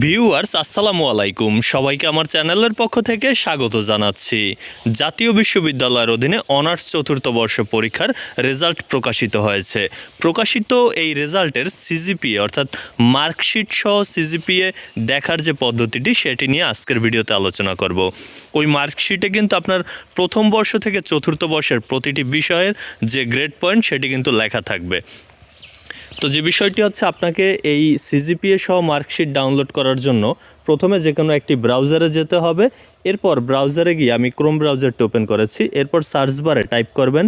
Viewers, আসসালামু আলাইকুম। সবাইকে আমার চ্যানেলের পক্ষ থেকে স্বাগত জানাচ্ছি। জাতীয় বিশ্ববিদ্যালয়ের অধীনে অনার্স চতুর্থ বর্ষ পরীক্ষার রেজাল্ট প্রকাশিত হয়েছে। প্রকাশিত এই রেজাল্টের সিজিপিএ অর্থাৎ মার্কশিট সহ সিজিপিএ দেখার যে পদ্ধতিটি, সেটি নিয়ে আজকের ভিডিওতে আলোচনা করব। ওই মার্কশিটে কিন্তু আপনার প্রথম বর্ষ থেকে চতুর্থ বর্ষের প্রতিটি বিষয়ের যে গ্রেড পয়েন্ট, সেটি কিন্তু লেখা থাকবে। তো যে বিষয়টি হচ্ছে আপনাকে এই সিজিপিএ সহ মার্কশিট ডাউনলোড করার জন্য প্রথমে যে কোনো একটি ব্রাউজারে যেতে হবে। এরপর ব্রাউজারে গিয়ে আমি ক্রোম ব্রাউজারটি ওপেন করেছি। এরপর সার্চ বারে টাইপ করবেন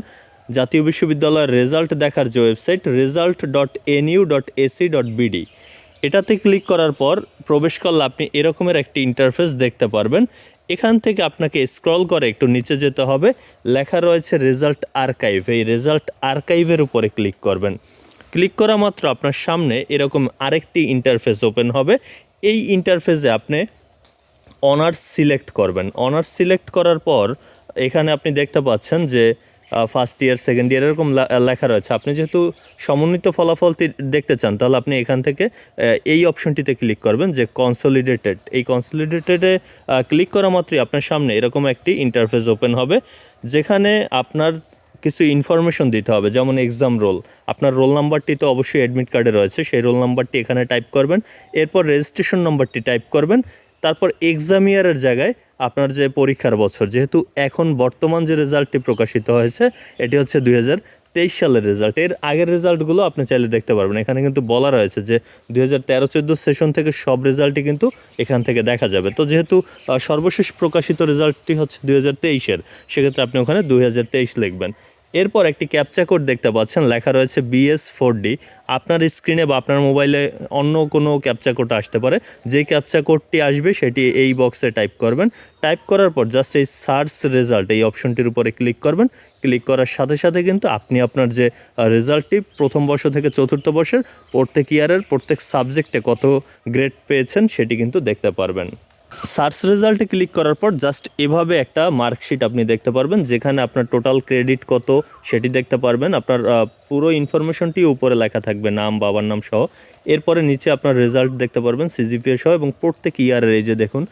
জাতীয় বিশ্ববিদ্যালয়ের রেজাল্ট দেখার যে website result dot NU dot AC dot BD এটাতে ক্লিক করার পর প্রবেশ করলে আপনি এরকমের একটি ইন্টারফেস দেখতে পারবেন। এখান থেকে আপনাকে স্ক্রল করে একটু নিচে যেতে হবে। লেখা রয়েছে রেজাল্ট আর্কাইভ এই রেজাল্ট আর্কাইভের উপরে ক্লিক করবেন। ক্লিক করা মাত্র আপনার সামনে এরকম আরেকটি ইন্টারফেস ওপেন হবে। এই ইন্টারফেসে আপনি অনার্স সিলেক্ট করবেন। অনার্স সিলেক্ট করার পর এখানে আপনি দেখতে পাচ্ছেন যে ফার্স্ট ইয়ার সেকেন্ড ইয়ার এরকম লেখা রয়েছে। আপনি যেহেতু সমন্বিত ফলাফল দেখতে চান, তাহলে আপনি এখান থেকে এই অপশনটিতে ক্লিক করবেন যে কনসলিডেটেড এই কনসলিডেটেডে ক্লিক করা মাত্রই আপনার সামনে এরকম একটি ইন্টারফেস ওপেন হবে, যেখানে আপনার কিছু ইনফরমেশন দিতে হবে, যেমন এক্সাম রোল আপনার রোল নাম্বারটি তো অবশ্যই অ্যাডমিট কার্ডে রয়েছে, সেই রোল নাম্বারটি এখানে টাইপ করবেন, এরপর রেজিস্ট্রেশন নাম্বারটি টাইপ করবেন, তারপর এক্সাম ইয়ারের জায়গায় আপনার যে পরীক্ষার বছর, যেহেতু এখন বর্তমান যে রেজাল্টটি প্রকাশিত হয়েছে, এটি হচ্ছে দুই তেইশ সালের রেজাল্ট এর আগের রেজাল্টগুলো আপনি চাইলে দেখতে পারবেন, এখানে কিন্তু বলা রয়েছে যে দুই হাজার তেরো চোদ্দ সেশন থেকে সব রেজাল্টই কিন্তু এখান থেকে দেখা যাবে। তো যেহেতু সর্বশেষ প্রকাশিত রেজাল্টটি হচ্ছে দুই হাজার তেইশের সেক্ষেত্রে আপনি ওখানে দুই হাজার তেইশ লিখবেন। এরপর একটি ক্যাপচা কোড দেখতে পাচ্ছেন, লেখা রয়েছে বিএস ফোর ডি আপনার স্ক্রিনে বা আপনার মোবাইলে অন্য কোনো ক্যাপচা কোড আসতে পারে। যে ক্যাপচা কোডটি আসবে, সেটি এই বক্সে টাইপ করবেন। টাইপ করার পর জাস্ট এই সার্চ রেজাল্ট এই অপশনটির উপরে ক্লিক করবেন। ক্লিক করার সাথে সাথে কিন্তু আপনি আপনার যে রেজাল্টটি প্রথম বর্ষ থেকে চতুর্থ বর্ষের প্রত্যেক ইয়ারের প্রত্যেক সাবজেক্টে কত গ্রেড পেয়েছেন, সেটি কিন্তু দেখতে পারবেন। সার্চ রেজাল্টে ক্লিক করার পর জাস্ট এভাবে একটা মার্কশিট আপনি দেখতে পারবেন, যেখানে আপনার টোটাল ক্রেডিট কত সেটি দেখতে পারবেন। আপনার পুরো ইনফরমেশনটি উপরে লেখা থাকবে, নাম, বাবার নাম সহ। এরপরে নিচে আপনার রেজাল্ট দেখতে পারবেন সিজিপিএ সহ এবং প্রত্যেক ইয়ারের এই যে দেখুন,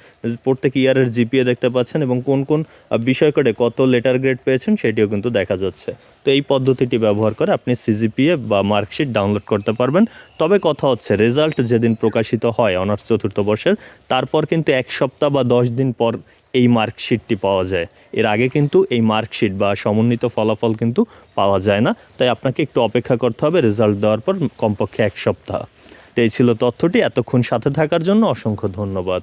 প্রত্যেক ইয়ারের জিপিএ দেখতে পাচ্ছেন এবং কোন কোন বিষয় করে কত লেটার গ্রেড পেয়েছেন সেটিও কিন্তু দেখা যাচ্ছে। তো এই পদ্ধতিটি ব্যবহার করে আপনি সিজিপিএ বা মার্কশিট ডাউনলোড করতে পারবেন। তবে কথা হচ্ছে রেজাল্ট যেদিন প্রকাশিত হয় অনার্স চতুর্থ বর্ষের, তারপর কিন্তু এক সপ্তাহ বা দশ দিন পর এই মার্কশিটটি পাওয়া যায়। এর আগে কিন্তু এই মার্কশিট বা সমন্বিত ফলাফল কিন্তু পাওয়া যায় না। তাই আপনাকে একটু অপেক্ষা করতে হবে রেজাল্ট দেওয়ার পর কমপক্ষে এক সপ্তাহ। তো এই ছিল তথ্যটি। এতক্ষণ সাথে থাকার জন্য অসংখ্য ধন্যবাদ।